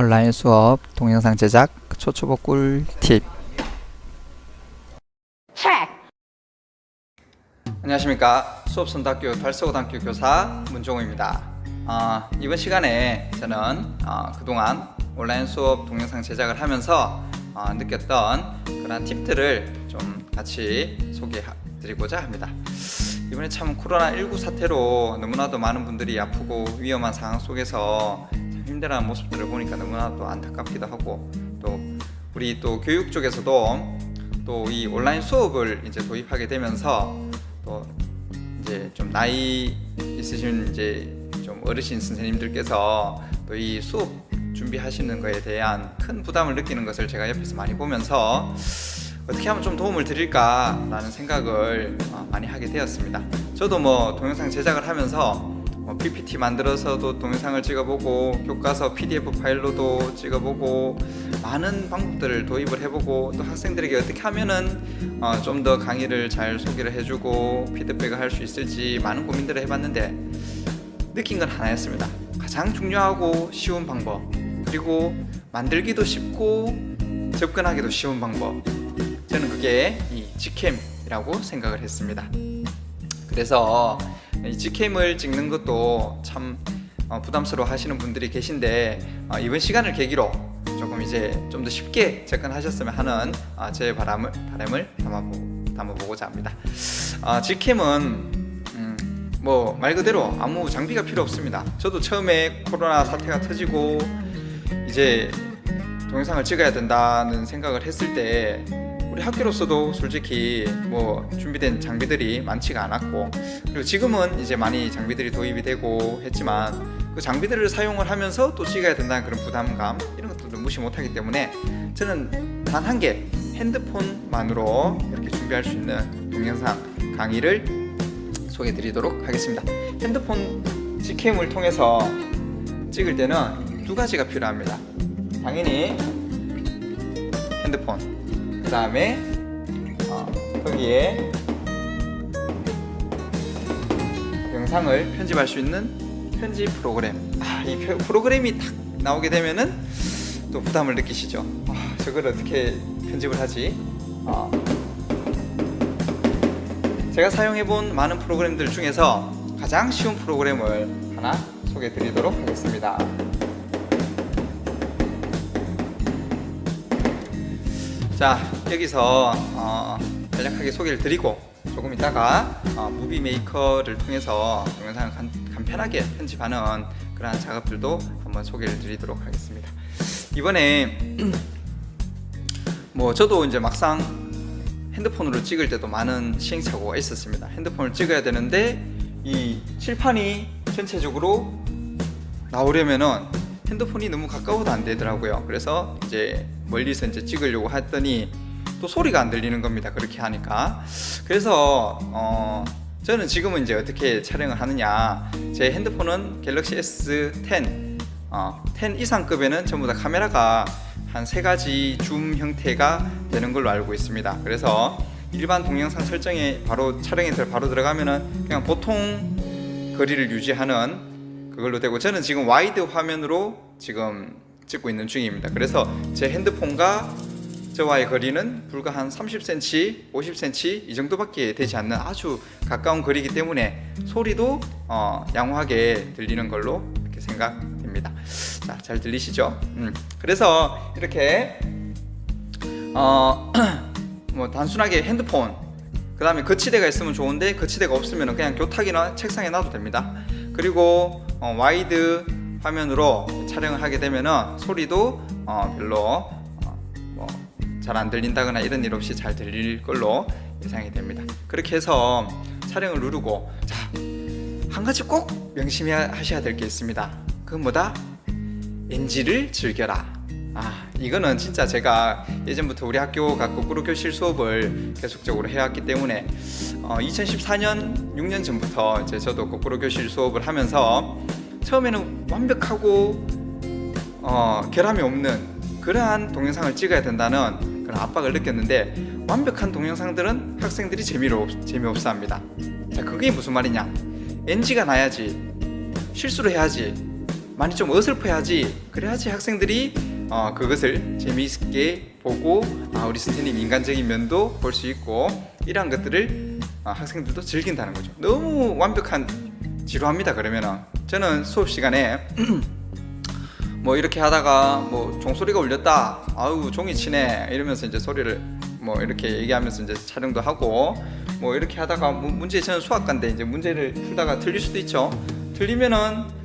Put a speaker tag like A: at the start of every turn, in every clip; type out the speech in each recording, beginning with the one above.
A: 온라인 수업 동영상 제작 초초보 꿀팁. 안녕하십니까. 수업선답교 달서고등학교 교사 문종우입니다. 어, 이번 시간에 저는 어, 그동안 온라인 수업 동영상 제작을 하면서 어, 느꼈던 그런 팁들을 좀 같이 소개해 드리고자 합니다. 이번에 참 코로나19 사태로 너무나도 많은 분들이 아프고 위험한 상황 속에서 참 힘들어하는 모습들을 보니까 너무나도 안타깝기도 하고 또 우리 또 교육 쪽에서도 또 이 온라인 수업을 이제 도입하게 되면서 또 이제 좀 나이 있으신 이제 좀 어르신 선생님들께서 또 이 수업 준비하시는 거에 대한 큰 부담을 느끼는 것을 제가 옆에서 많이 보면서 어떻게 하면 좀 도움을 드릴까라는 생각을 어, 많이 하게 되었습니다. 저도 뭐 동영상 제작을 하면서 뭐 PPT 만들어서도 동영상을 찍어보고 교과서 PDF 파일로도 찍어보고 많은 방법들을 도입을 해보고 또 학생들에게 어떻게 하면은 어, 좀 더 강의를 잘 소개를 해주고 피드백을 할 수 있을지 많은 고민들을 해봤는데 느낀 건 하나였습니다. 가장 중요하고 쉬운 방법 그리고 만들기도 쉽고 접근하기도 쉬운 방법 저는 그게 이 직캠이라고 생각을 했습니다. 그래서 이 직캠을 찍는 것도 참 어, 부담스러워 하시는 분들이 계신데 어, 이번 시간을 계기로 조금 이제 좀 더 쉽게 접근하셨으면 하는 어, 제 바람을 바람을 담아보, 담아보고자 합니다. 어, 직캠은 음, 뭐말 그대로 아무 장비가 필요 없습니다. 저도 처음에 코로나 사태가 터지고 이제 동영상을 찍어야 된다는 생각을 했을 때 우리 학교로서도 솔직히 뭐 준비된 장비들이 많지가 않았고 그리고 지금은 이제 많이 장비들이 도입이 되고 했지만 그 장비들을 사용을 하면서 또 찍어야 된다는 그런 부담감 이런 것들도 무시 못하기 때문에 저는 단 한 개 핸드폰만으로 이렇게 준비할 수 있는 동영상 강의를 소개해 드리도록 하겠습니다. 핸드폰 직캠을 통해서 찍을 때는 두 가지가 필요합니다. 당연히 핸드폰 그 다음에 어, 거기에 영상을 편집할 수 있는 편집 프로그램. 아, 이 표- 프로그램이 딱 나오게 되면은 또 부담을 느끼시죠. 아, 저걸 어떻게 편집을 하지? 어. 제가 사용해본 많은 프로그램들 중에서 가장 쉬운 프로그램을 하나 소개해 드리도록 하겠습니다 자 여기서 어, 간략하게 소개를 드리고 조금 이따가 어, 무비 메이커를 통해서 동영상을 간, 간편하게 편집하는 그러한 작업들도 한번 소개를 드리도록 하겠습니다. 이번에 뭐 저도 이제 막상 핸드폰으로 찍을 때도 많은 시행착오가 있었습니다. 핸드폰을 찍어야 되는데 이 칠판이 전체적으로 나오려면은 핸드폰이 너무 가까워도 안 되더라고요. 그래서 이제 멀리서 이제 찍으려고 했더니 또 소리가 안 들리는 겁니다. 그렇게 하니까. 그래서 어 저는 지금은 이제 어떻게 촬영을 하느냐. 제 핸드폰은 갤럭시 S10 어, 10 이상급에는 전부 다 카메라가 한 세 가지 줌 형태가 되는 걸로 알고 있습니다. 그래서 일반 동영상 설정에 바로 촬영에 들- 바로 들어가면은 그냥 보통 거리를 유지하는 그걸로 되고 저는 지금 와이드 화면으로 지금 찍고 있는 중입니다. 그래서 제 핸드폰과 저와의 거리는 불과 한 30cm, 50cm 이 정도밖에 되지 않는 아주 가까운 거리이기 때문에 소리도 어, 양호하게 들리는 걸로 이렇게 생각됩니다. 자, 잘 들리시죠? 음, 그래서 이렇게 어, 뭐 단순하게 핸드폰 그 다음에 거치대가 있으면 좋은데 거치대가 없으면 그냥 교탁이나 책상에 놔도 됩니다. 그리고 어, 와이드 화면으로 촬영을 하게 되면은 소리도 어, 별로 어, 뭐잘 안 들린다거나 이런 일 없이 잘 들릴 걸로 예상이 됩니다. 그렇게 해서 촬영을 누르고 자, 한 가지 꼭 명심하셔야 될 게 있습니다. 그건 뭐다? NG를 즐겨라. 아, 이거는 진짜 제가 예전부터 우리 학교가 거꾸로 교실 수업을 계속적으로 해왔기 때문에 어, 2014년 6년 전부터 이제 저도 거꾸로 교실 수업을 하면서 처음에는 완벽하고 어, 결함이 없는 그러한 동영상을 찍어야 된다는 그런 압박을 느꼈는데 완벽한 동영상들은 학생들이 재미로 재미없어 합니다. 자, 그게 무슨 말이냐? NG가 나야지 실수를 해야지 많이 좀 어설퍼야지 그래야지 학생들이 어, 그것을 재미있게 보고 아, 우리 선생님 인간적인 면도 볼 수 있고 이러한 것들을 어, 학생들도 즐긴다는 거죠 너무 완벽한 지루합니다 그러면은. 저는 수업 시간에 뭐 이렇게 하다가 뭐 종소리가 울렸다. 아우 종이 치네. 이러면서 이제 소리를 뭐 이렇게 얘기하면서 이제 촬영도 하고 뭐 이렇게 하다가 뭐 문제 저는 수학과인데 이제 문제를 풀다가 틀릴 수도 있죠. 틀리면은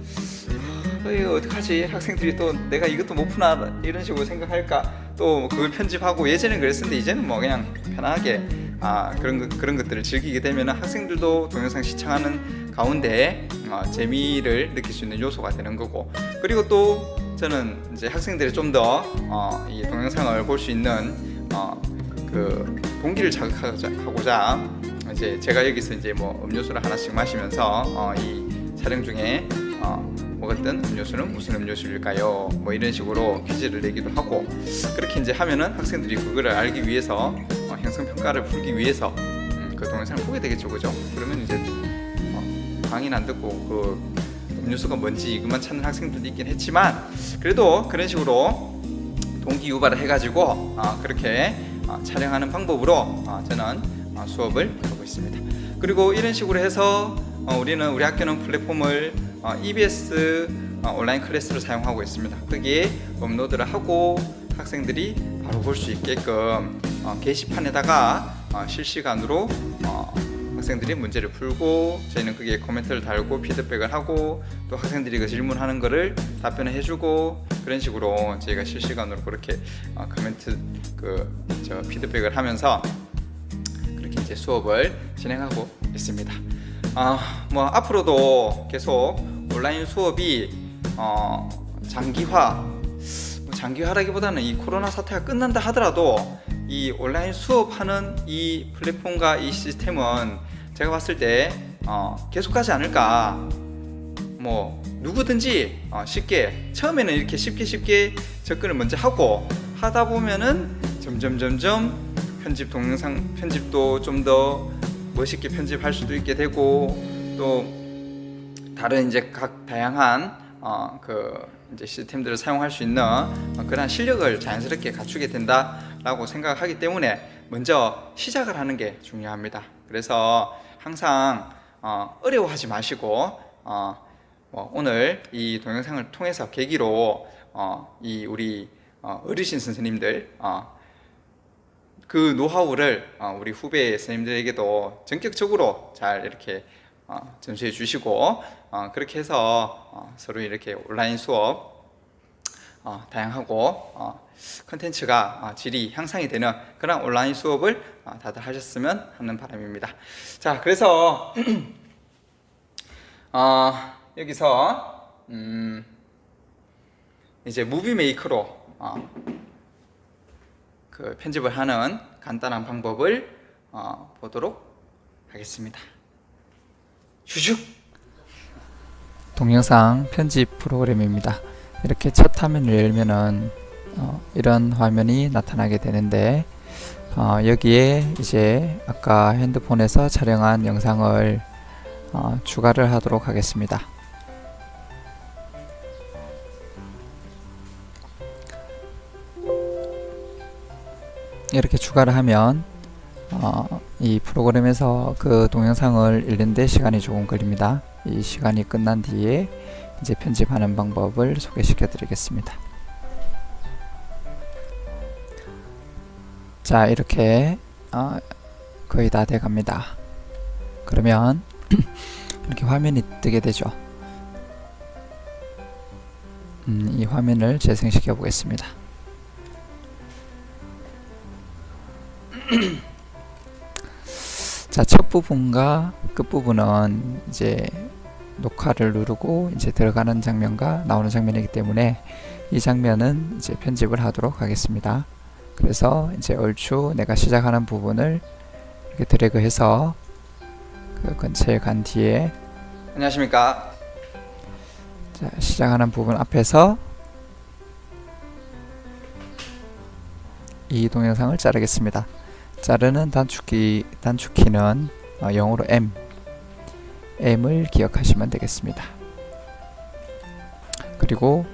A: 어, 이거 어떡하지? 학생들이 또 내가 이것도 못 푸나? 이런 식으로 생각할까? 또 그걸 편집하고 예전엔 그랬었는데 이제는 뭐 그냥 편하게 아 그런 것 그런 것들을 즐기게 되면 학생들도 동영상 시청하는 가운데 어, 재미를 느낄 수 있는 요소가 되는 거고 그리고 또 저는 이제 학생들이 좀더 어, 이 동영상을 볼 수 있는 어, 그 동기를 자극하고자 이제 제가 여기서 이제 뭐 음료수를 하나씩 마시면서 어, 이 촬영 중에 어, 먹었던 음료수는 무슨 음료수일까요? 뭐 이런 식으로 퀴즈를 내기도 하고 그렇게 이제 하면은 학생들이 그거를 알기 위해서 어, 형성 평가를 풀기 위해서 음, 그 동영상을 보게 되겠죠, 그죠? 그러면 이제 어, 강의는 안 듣고 그 음료수가 뭔지 이것만 찾는 학생들도 있긴 했지만 그래도 그런 식으로 동기 유발을 해가지고 어, 그렇게 어, 촬영하는 방법으로 어, 저는 어, 수업을 하고 있습니다. 그리고 이런 식으로 해서 어, 우리는 우리 학교는 플랫폼을 어, EBS 어, 온라인 클래스를 사용하고 있습니다. 거기에 업로드를 하고 학생들이 바로 볼 수 있게끔 어, 게시판에다가 어, 실시간으로 어, 학생들이 문제를 풀고 저희는 거기에 코멘트를 달고 피드백을 하고 또 학생들이 그 질문하는 거를 답변을 해주고 그런 식으로 저희가 실시간으로 그렇게 어, 코멘트 그 저 피드백을 하면서 그렇게 이제 수업을 진행하고 있습니다. 아, 뭐 앞으로도 계속 온라인 수업이 어, 장기화, 뭐 장기화라기보다는 이 코로나 사태가 끝난다 하더라도 이 온라인 수업하는 이 플랫폼과 이 시스템은 제가 봤을 때 어, 계속하지 않을까. 뭐 누구든지 어, 쉽게 처음에는 이렇게 쉽게 쉽게 접근을 먼저 하고 하다 보면은 점점 점점 편집 동영상 편집도 좀 더 멋있게 편집할 수도 있게 되고 또 다른 이제 각 다양한 어, 그 이제 시스템들을 사용할 수 있는 어, 그런 실력을 자연스럽게 갖추게 된다 라고 생각하기 때문에 먼저 시작을 하는 게 중요합니다. 그래서 항상 어, 어려워하지 마시고 어, 뭐 오늘 이 동영상을 통해서 계기로 어, 이 우리 어, 어르신 선생님들 어, 그 노하우를 어, 우리 후배 선생님들에게도 전격적으로 잘 이렇게 어, 전수해 주시고 어, 그렇게 해서 어, 서로 이렇게 온라인 수업 어, 다양하고 어, 컨텐츠가 어, 질이 향상이 되는 그런 온라인 수업을 어, 다들 하셨으면 하는 바람입니다. 자, 그래서 어, 여기서 음, 이제 무비 메이커로 어, 그 편집을 하는 간단한 방법을 어, 보도록 하겠습니다. 슈슉 동영상 편집 프로그램입니다. 이렇게 첫 화면을 열면은 어, 이런 화면이 나타나게 되는데 어, 여기에 이제 아까 핸드폰에서 촬영한 영상을 어, 추가를 하도록 하겠습니다. 이렇게 추가를 하면 어, 이 프로그램에서 그 동영상을 읽는데 시간이 조금 걸립니다. 이 시간이 끝난 뒤에 이제 편집하는 방법을 소개시켜 드리겠습니다. 자 이렇게 어, 거의 다 돼 갑니다. 그러면 이렇게 화면이 뜨게 되죠. 음, 이 화면을 재생시켜 보겠습니다. 자, 첫 부분과 끝 부분은 이제 녹화를 누르고 이제 들어가는 장면과 나오는 장면이기 때문에 이 장면은 이제 편집을 하도록 하겠습니다. 그래서 이제 얼추 내가 시작하는 부분을 이렇게 드래그해서 그 근처에 간 뒤에 안녕하십니까. 자, 시작하는 부분 앞에서 이 동영상을 자르겠습니다. 자르는 단축키 단축키는 어, 영어로 M M을 기억하시면 되겠습니다. 그리고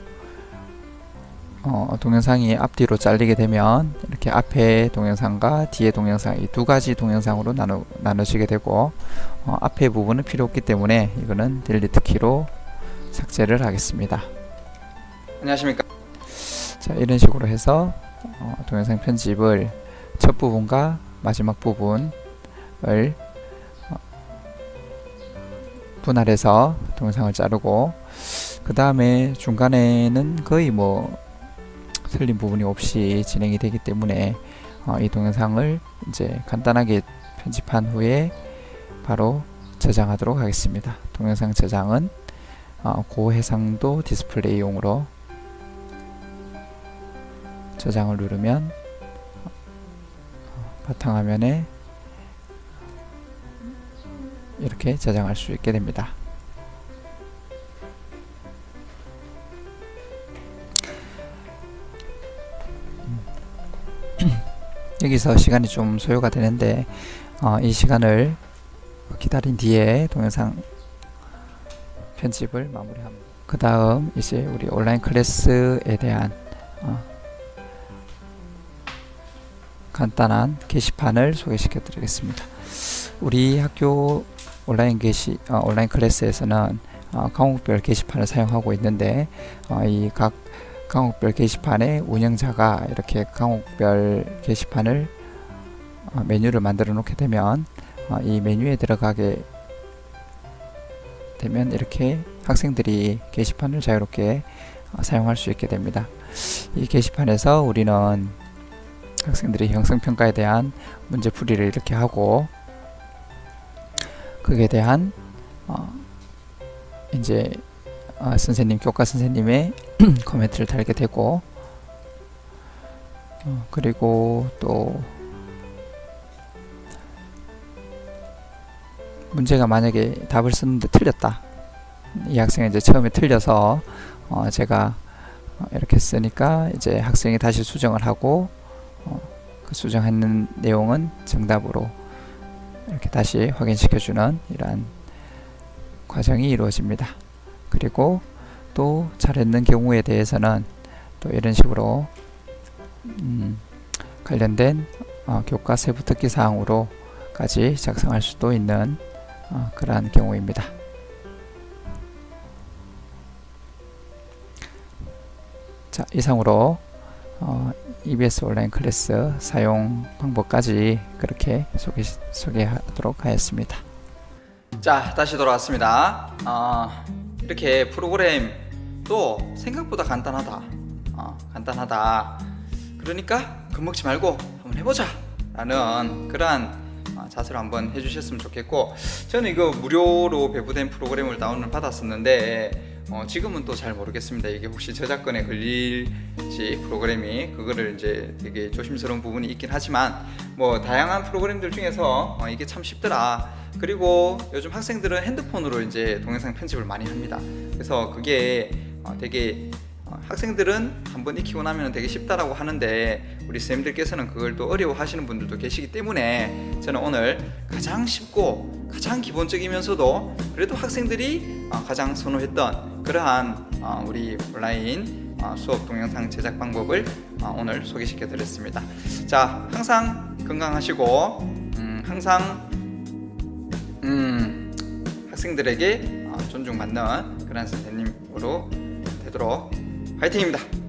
A: 어, 동영상이 앞뒤로 잘리게 되면 이렇게 앞에 동영상과 뒤에 동영상 이 두 가지 동영상으로 나누, 나눠지게 되고 어, 앞에 부분은 필요 없기 때문에 이거는 딜리트 키로 삭제를 하겠습니다. 안녕하십니까? 자 이런 식으로 해서 어, 동영상 편집을 첫 부분과 마지막 부분을 어, 분할해서 동영상을 자르고 그 다음에 중간에는 거의 뭐 틀린 부분이 없이 진행이 되기 때문에 어, 이 동영상을 이제 간단하게 편집한 후에 바로 저장하도록 하겠습니다. 동영상 저장은 어, 고해상도 디스플레이용으로 저장을 누르면 어, 바탕화면에 이렇게 저장할 수 있게 됩니다. 여기서 시간이 좀 소요가 되는데 어, 이 시간을 기다린 뒤에 동영상 편집을 마무리합니다. 그 다음 이제 우리 온라인 클래스에 대한 어, 간단한 게시판을 소개시켜 드리겠습니다. 우리 학교 온라인 게시 어, 온라인 클래스에서는 어, 과목별 게시판을 사용하고 있는데 어, 이각 과목별 게시판에 운영자가 이렇게 과목별 게시판을 어, 메뉴를 만들어 놓게 되면 어, 이 메뉴에 들어가게 되면 이렇게 학생들이 게시판을 자유롭게 어, 사용할 수 있게 됩니다. 이 게시판에서 우리는 학생들이 형성평가에 대한 문제풀이를 이렇게 하고 그에 대한 어, 이제 어, 선생님 교과 선생님의 코멘트를 달게 되고 어, 그리고 또 문제가 만약에 답을 썼는데 틀렸다. 이 학생이 이제 처음에 틀려서 어, 제가 어, 이렇게 쓰니까 이제 학생이 다시 수정을 하고 어, 그 수정하는 내용은 정답으로 이렇게 다시 확인시켜주는 이러한 과정이 이루어집니다. 그리고 또 잘했는 경우에 대해서는 또 이런 식으로 음, 관련된 어, 교과 세부 특기 사항으로까지 작성할 수도 있는 어, 그러한 경우입니다. 자 이상으로 어, EBS 온라인 클래스 사용 방법까지 그렇게 소개, 소개하 도록 하였습니다. 자 다시 돌아왔습니다. 어, 이렇게 프로그램도 생각보다 간단하다. 어, 간단하다. 그러니까 겁먹지 말고 한번 해보자. 라는 그러한 어, 자세로 한번 해주셨으면 좋겠고 저는 이거 무료로 배부된 프로그램을 다운을 받았었는데 어, 지금은 또 잘 모르겠습니다. 이게 혹시 저작권에 걸릴지 프로그램이 그거를 이제 되게 조심스러운 부분이 있긴 하지만 뭐 다양한 프로그램들 중에서 어, 이게 참 쉽더라. 그리고 요즘 학생들은 핸드폰으로 이제 동영상 편집을 많이 합니다. 그래서 그게 어, 되게 어, 학생들은 한번 익히고 나면 되게 쉽다라고 하는데 우리 선생님들께서는 그걸 또 어려워하시는 분들도 계시기 때문에 저는 오늘 가장 쉽고 가장 기본적이면서도 그래도 학생들이 어, 가장 선호했던 그러한 어, 우리 온라인 어, 수업 동영상 제작 방법을 어, 오늘 소개시켜 드렸습니다. 자, 항상 건강하시고 음, 항상 음, 학생들에게 어, 존중받는 그런 선생님으로 되도록 화이팅입니다.